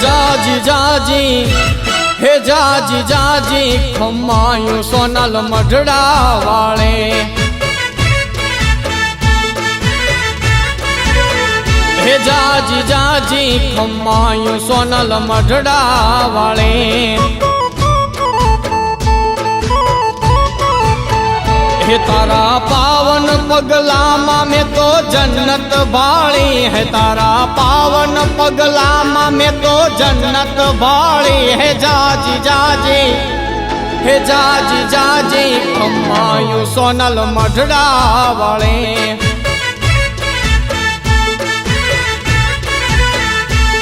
જાજી જાજી હે જાજી જાજી ખમાયું સોનલ મઢડા વાળે હે જાજી જાજી ખમાયું સોનલ મઢડા વાળે હે તારા પાવન પગલામાં મેં જન્નત વાળી હે તારા પાવન પગલામાં મેં તો જન્નત વાળી હે જાજી જાજી, હે જાજી જાજી, ખમાયું સોનલ મઢડા વાળે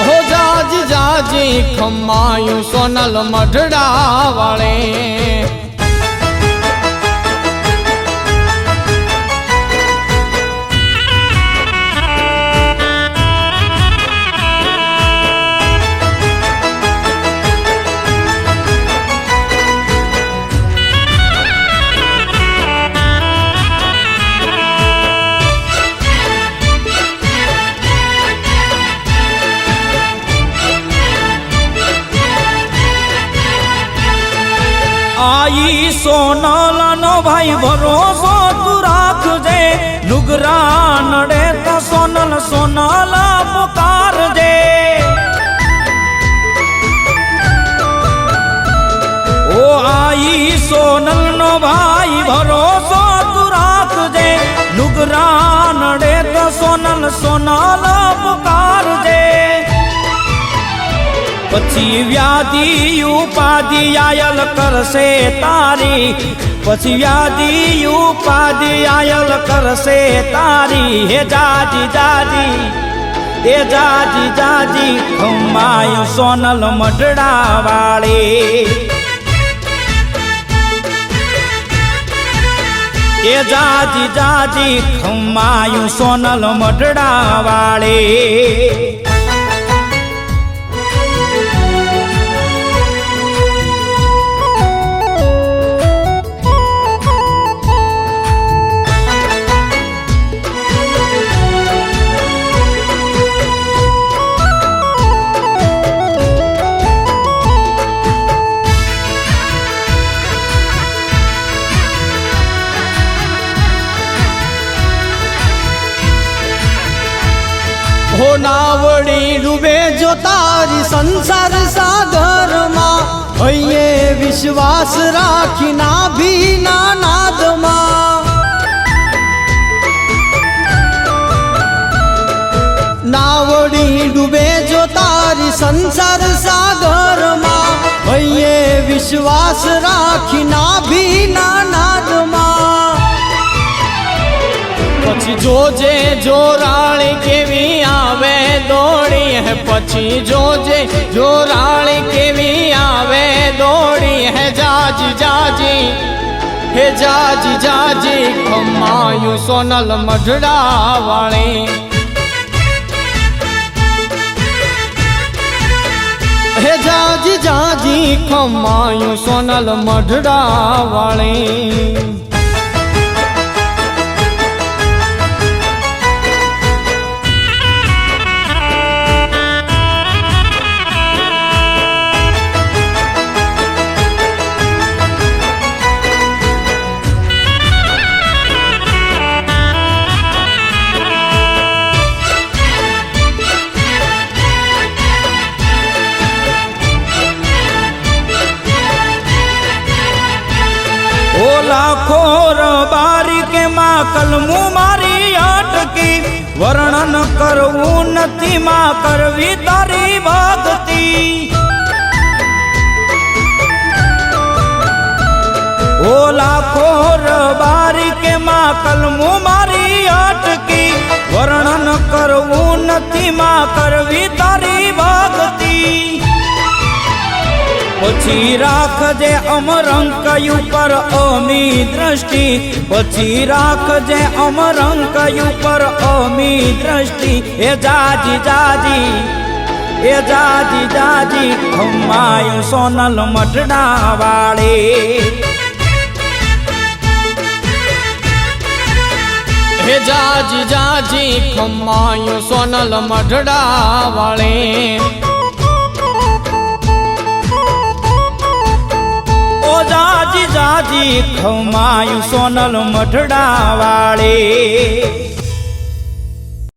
હો જાજી જાજી, ખમાયું સોનલ મઢડા વાળે આઈ સોનલનો ભાઈ ભરોસો તું રાખજે. નુગરા નડે તો સોનલ સોનલ પુકારજે. ઓ આઈ સોનલનો ભાઈ ભરોસો તું રાખજે. નુગરા નડે તો સોનલ સોનલ પુકારજે પછી વ્યાધિ ઉપાધિ આયલ કરશે તારી. પછી વ્યાધિ ઉપાધિ આયલ કરશે તારી. હે જાજી જાજી એ જાજી જાજી, ખમાયું સોનલ મઢડા વાળી એ જાજી જાજી, ખમાયું સોનલ મઢડા વાળી નાવડી ડૂબે જો તારી સંસાર સાગરમાં, હૈયે વિશ્વાસ રાખી ના ભીના નાદમાં. નાવડી ડૂબે જો તારી સંસાર સાગરમાં, હૈયે વિશ્વાસ રાખી ના ભીના પછી જોજે જોરાળી કેવી હે પછી જોજે જોરાળી કેવી આવે, દોડી હે જાજી જાજી, હે જાજી જાજી, ખમાયું સોનલ મઢડા વાળી હે જાજી જાજી, ખમાયું સોનલ મઢડા વાળી ઓ લાખો બારી કે માં કલમું મારી અટકી. વર્ણન કરવું નથી માં કરવી તારી ભક્તિ. ઓ લાખો બારી કે માં કલમું મારી અટકી. વર્ણન કરવું નથી માં કરવી તારી ભક્તિ. પછી રાખજે અમરંક ઉપર અમી દ્રષ્ટિ. પછી રાખજે અમરંક ઉપર અમી દ્રષ્ટિ. એ જાજી જાજી, એ જાજી જાજી ખમાયું સોનલ મઢડા વાળે હે જાજી જાજી ખમાયું સોનલ મઢડા વાળે ખમાયું સોનલ મઢડા વાળી